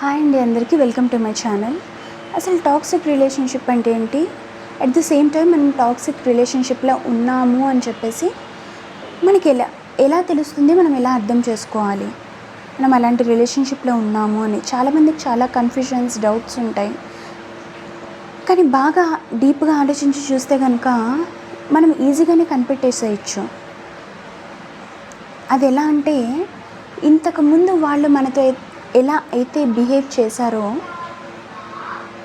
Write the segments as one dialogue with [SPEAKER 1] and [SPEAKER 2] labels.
[SPEAKER 1] Hi అండి అందరికీ welcome to my channel. అసలు టాక్సిక్ రిలేషన్షిప్ అంటే ఏంటి? అట్ ద సేమ్ టైం మనం టాక్సిక్ రిలేషన్షిప్లో ఉన్నాము అని చెప్పేసి మనకి ఎలా ఎలా తెలుస్తుంది మనం ఎలా అర్థం చేసుకోవాలి? మనం అలాంటి రిలేషన్షిప్లో ఉన్నాము అని చాలామందికి చాలా కన్ఫ్యూజన్స్ డౌట్స్ ఉంటాయి. కానీ బాగా డీప్గా ఆలోచించి చూస్తే కనుక మనం ఈజీగానే కనిపెట్టేసేయచ్చు. అది ఎలా అంటే ఇంతకుముందు వాళ్ళు మనతో ఎలా అయితే బిహేవ్ చేశారో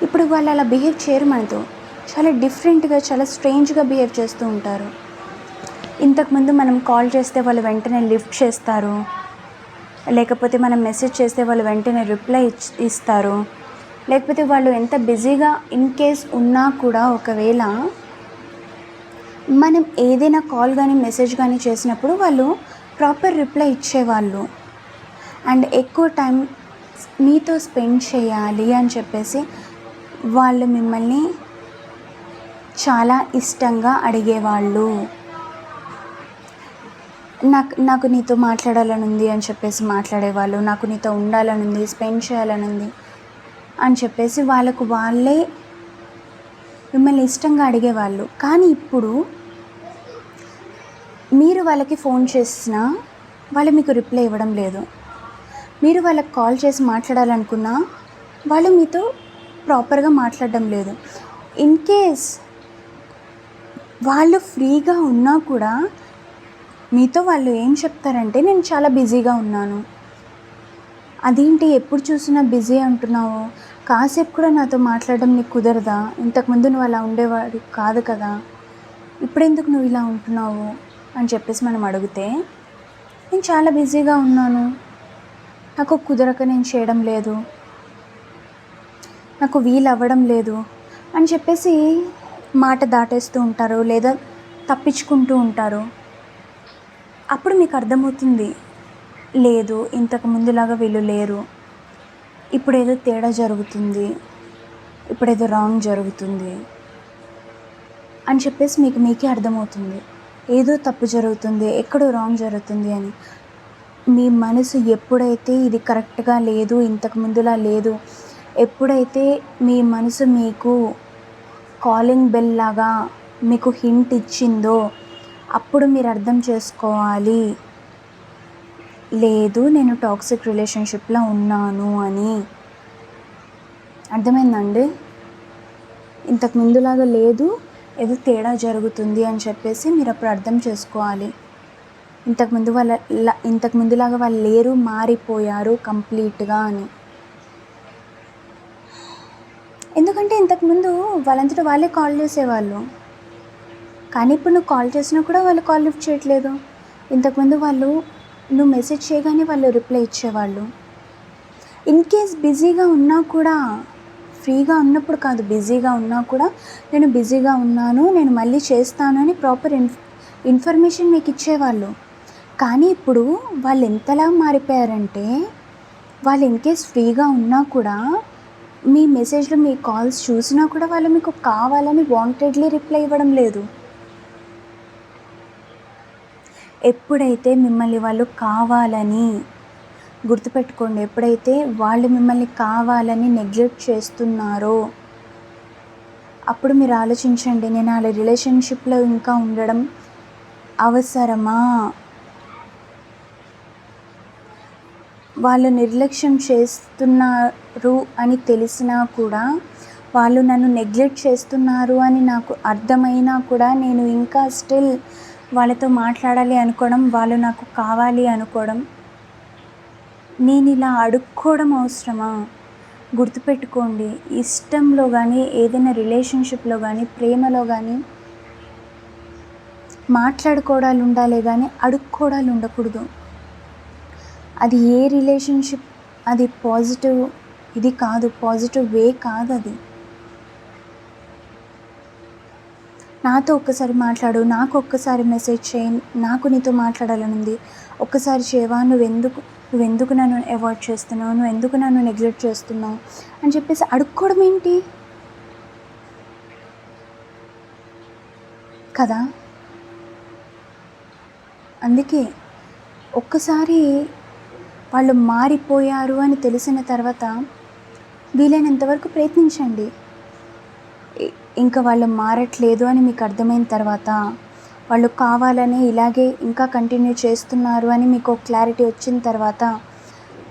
[SPEAKER 1] ఇప్పుడు వాళ్ళు అలా బిహేవ్ చేయరు మనతో. చాలా డిఫరెంట్గా చాలా స్ట్రేంజ్గా బిహేవ్ చేస్తూ ఉంటారు. ఇంతకుముందు మనం కాల్ చేస్తే వాళ్ళు వెంటనే లిఫ్ట్ చేస్తారు. లేకపోతే మనం మెసేజ్ చేస్తే వాళ్ళు వెంటనే రిప్లై ఇచ్- ఇస్తారు. లేకపోతే వాళ్ళు ఎంత బిజీగా ఇన్ కేస్ ఉన్నా కూడా ఒకవేళ మనం ఏదైనా కాల్ కానీ మెసేజ్ కానీ చేసినప్పుడు వాళ్ళు ప్రాపర్ రిప్లై ఇచ్చేవాళ్ళు. అండ్ ఎక్కువ టైం మీతో స్పెండ్ చేయాలి అని చెప్పేసి వాళ్ళు మిమ్మల్ని చాలా ఇష్టంగా అడిగేవాళ్ళు. నాకు నాకు నీతో మాట్లాడాలని ఉంది అని చెప్పేసి మాట్లాడేవాళ్ళు. నాకు నీతో ఉండాలని ఉంది స్పెండ్ చేయాలని ఉంది అని చెప్పేసి వాళ్ళకు వాళ్ళే మిమ్మల్ని ఇష్టంగా అడిగేవాళ్ళు. కానీ ఇప్పుడు మీరు వాళ్ళకి ఫోన్ చేసినా వాళ్ళు మీకు రిప్లై ఇవ్వడం లేదు. మీరు వాళ్ళకి కాల్ చేసి మాట్లాడాలనుకున్నా వాళ్ళు మీతో ప్రాపర్గా మాట్లాడడం లేదు. ఇన్ కేస్ వాళ్ళు ఫ్రీగా ఉన్నా కూడా మీతో వాళ్ళు ఏం చెప్తారంటే నేను చాలా బిజీగా ఉన్నాను. అదేంటి ఎప్పుడు చూసినా బిజీ అంటున్నావు? కాసేపు కూడా నాతో మాట్లాడడం నీకు కుదరదా? ఇంతకుముందు నువ్వు అలా ఉండేవాడు కాదు కదా. ఇప్పుడెందుకు నువ్వు ఇలా ఉంటున్నావు? అని చెప్పేసి మనం అడిగితే నేను చాలా బిజీగా ఉన్నాను. నాకు కుదరక నేను చేయడం లేదు. నాకు వీలు అవ్వడం లేదు అని చెప్పేసి మాట దాటేస్తూ ఉంటారు లేదా తప్పించుకుంటూ ఉంటారు. అప్పుడు మీకు అర్థమవుతుంది లేదు ఇంతకు ముందులాగా వీళ్ళు లేరు. ఇప్పుడు ఏదో తేడా జరుగుతుంది. ఇప్పుడు ఏదో రాంగ్ జరుగుతుంది అని చెప్పేసి మీకు మీకే అర్థమవుతుంది. ఏదో తప్పు జరుగుతుంది ఎక్కడో రాంగ్ జరుగుతుంది అని. మీ మనసు ఎప్పుడైతే ఇది కరెక్ట్గా లేదు ఇంతకు ముందులా లేదు ఎప్పుడైతే మీ మనసు మీకు కాలింగ్ బెల్ లాగా మీకు హింట్ ఇచ్చిందో అప్పుడు మీరు అర్థం చేసుకోవాలి. లేదు నేను టాక్సిక్ రిలేషన్షిప్లో ఉన్నాను అని. అర్థమైందండి? ఇంతకు ముందులాగా లేదు ఏదో తేడా జరుగుతుంది అని చెప్పేసి మీరు అప్పుడు అర్థం చేసుకోవాలి. ఇంతకుముందు వాళ్ళ ఇంతకుముందులాగా వాళ్ళు లేరు మారిపోయారు కంప్లీట్గా అని. ఎందుకంటే ఇంతకుముందు వాళ్ళంతటా వాళ్ళే కాల్ చేసేవాళ్ళు. కానీ ఇప్పుడు నువ్వు కాల్ చేసినా కూడా వాళ్ళు కాల్ లిఫ్ట్ చేయట్లేదు. ఇంతకుముందు వాళ్ళు నువ్వు మెసేజ్ చేయగానే వాళ్ళు రిప్లై ఇచ్చేవాళ్ళు. ఇన్ కేస్ బిజీగా ఉన్నా కూడా ఫ్రీగా ఉన్నప్పుడు కాదు బిజీగా ఉన్నా కూడా నేను బిజీగా ఉన్నాను నేను మళ్ళీ చేస్తాను అని ప్రాపర్ ఇన్ ఇన్ఫర్మేషన్ మీకు ఇచ్చేవాళ్ళు. కానీ ఇప్పుడు వాళ్ళు ఎంతలా మారిపోయారంటే వాళ్ళు ఇన్కేస్ ఫ్రీగా ఉన్నా కూడా మీ మెసేజ్లు మీ కాల్స్ చూసినా కూడా వాళ్ళు మీకు కావాలని వాంటెడ్లీ రిప్లై ఇవ్వడం లేదు. ఎప్పుడైతే మిమ్మల్ని వాళ్ళు కావాలని గుర్తుపెట్టుకోండి ఎప్పుడైతే వాళ్ళు మిమ్మల్ని కావాలని నెగ్లెక్ట్ చేస్తున్నారో అప్పుడు మీరు ఆలోచించండి నేను వాళ్ళ రిలేషన్షిప్లో ఇంకా ఉండడం అవసరమా? వాళ్ళు నిర్లక్ష్యం చేస్తున్నారు అని తెలిసినా కూడా వాళ్ళు నన్ను నెగ్లెక్ట్ చేస్తున్నారు అని నాకు అర్థమైనా కూడా నేను ఇంకా స్టిల్ వాళ్ళతో మాట్లాడాలి అనుకోవడం వాళ్ళు నాకు కావాలి అనుకోవడం నేను ఇలా అడుక్కోవడం అవసరమా? గుర్తుపెట్టుకోండి ఇష్టంలో కానీ ఏదైనా రిలేషన్షిప్లో కానీ ప్రేమలో కానీ మాట్లాడుకోవడాలు ఉండాలి కానీ అడుక్కోవడాలు ఉండకూడదు. అది ఏ రిలేషన్షిప్? అది పాజిటివ్ ఇది కాదు పాజిటివ్ వే కాదు అది. నాతో ఒక్కసారి మాట్లాడు నాకు ఒక్కసారి మెసేజ్ చేయి నాకు నీతో మాట్లాడాలని ఉంది. ఒక్కసారి చేయవా నువ్వు ఎందుకు నన్ను అవాయిడ్ చేస్తున్నావు? నువ్వు ఎందుకు నన్ను నెగ్లెక్ట్ చేస్తున్నావు? అని చెప్పేసి అడుక్కోవడం ఏంటి? కదా? అందుకే ఒక్కసారి వాళ్ళు మారిపోయారు అని తెలిసిన తర్వాత వీలైనంతవరకు ప్రయత్నించండి. ఇంకా వాళ్ళు మారట్లేదు అని మీకు అర్థమైన తర్వాత వాళ్ళు కావాలని ఇలాగే ఇంకా కంటిన్యూ చేస్తున్నారు అని మీకు క్లారిటీ వచ్చిన తర్వాత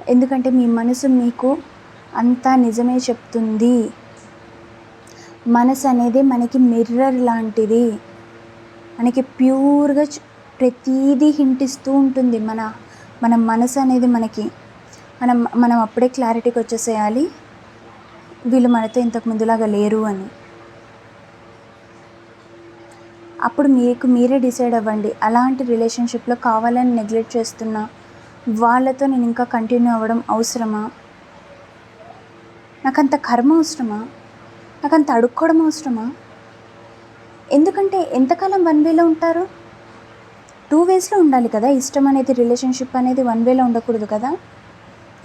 [SPEAKER 1] ఎందుకంటే మీ మనసు మీకు అంతా నిజమే చెప్తుంది. మనసు అనేది మనకి మిర్రర్ లాంటిది. మనకి ప్యూర్గా చ- ప్రతీదీ ఉంటుంది మన మన మనసు అనేది మనకి మనం మనం అప్పుడే క్లారిటీకి వచ్చేసేయాలి. వీళ్ళు మనతో ఇంతకు ముందులాగా లేరు అని. అప్పుడు మీకు మీరే డిసైడ్ అవ్వండి. అలాంటి రిలేషన్షిప్లో కావాలని నెగ్లెక్ట్ చేస్తున్నా వాళ్ళతో నేను ఇంకా కంటిన్యూ అవ్వడం అవసరమా? నాకు అంత కర్మ అవసరమా? నాకు అంత అడుక్కోవడం అవసరమా? ఎందుకంటే ఎంతకాలం వన్ వేలో ఉంటారు? టూ వేస్లో ఉండాలి కదా. ఇష్టం అనేది రిలేషన్షిప్ అనేది వన్ వేలో ఉండకూడదు కదా.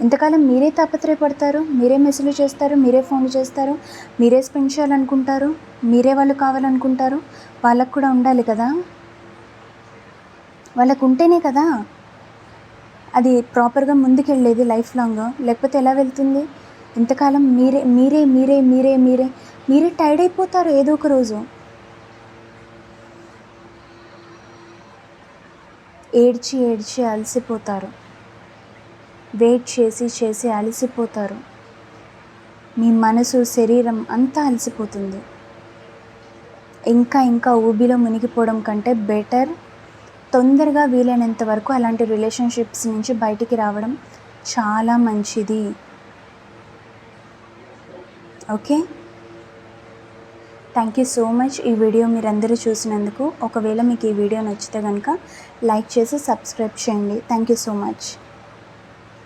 [SPEAKER 1] ఎంతకాలం మీరే తాపత్రయపడతారు మీరే మెసేజ్ చేస్తారు మీరే ఫోన్ చేస్తారు మీరే స్పెండ్ చేయాలనుకుంటారు మీరే వాళ్ళు కావాలనుకుంటారు వాళ్ళకు కూడా ఉండాలి కదా. వాళ్ళకు ఉంటేనే కదా అది ప్రాపర్గా ముందుకెళ్ళేది లైఫ్ లాంగ్. లేకపోతే ఎలా వెళ్తుంది? ఎంతకాలం మీరే మీరే మీరే మీరే మీరే మీరే టైర్డ్ అయిపోతారు ఏదో ఒక రోజు. ఏడ్చి ఏడ్చి అలసిపోతారు. వెయిట్ చేసి చేసి అలసిపోతారు. మీ మనసు శరీరం అంతా అలసిపోతుంది. ఇంకా ఇంకా ఊబిలో మునిగిపోవడం కంటే బెటర్. తొందరగా వీలైనంత వరకు అలాంటి రిలేషన్షిప్స్ నుంచి బయటికి రావడం చాలా మంచిది. Okay? Thank you so much ఈ వీడియో మీరందరూ చూసినందుకు ఒకవేళ మీకు ఈ వీడియో నచ్చితే కనుక లైక్ చేసి సబ్స్క్రైబ్ చేయండి. Thank you so much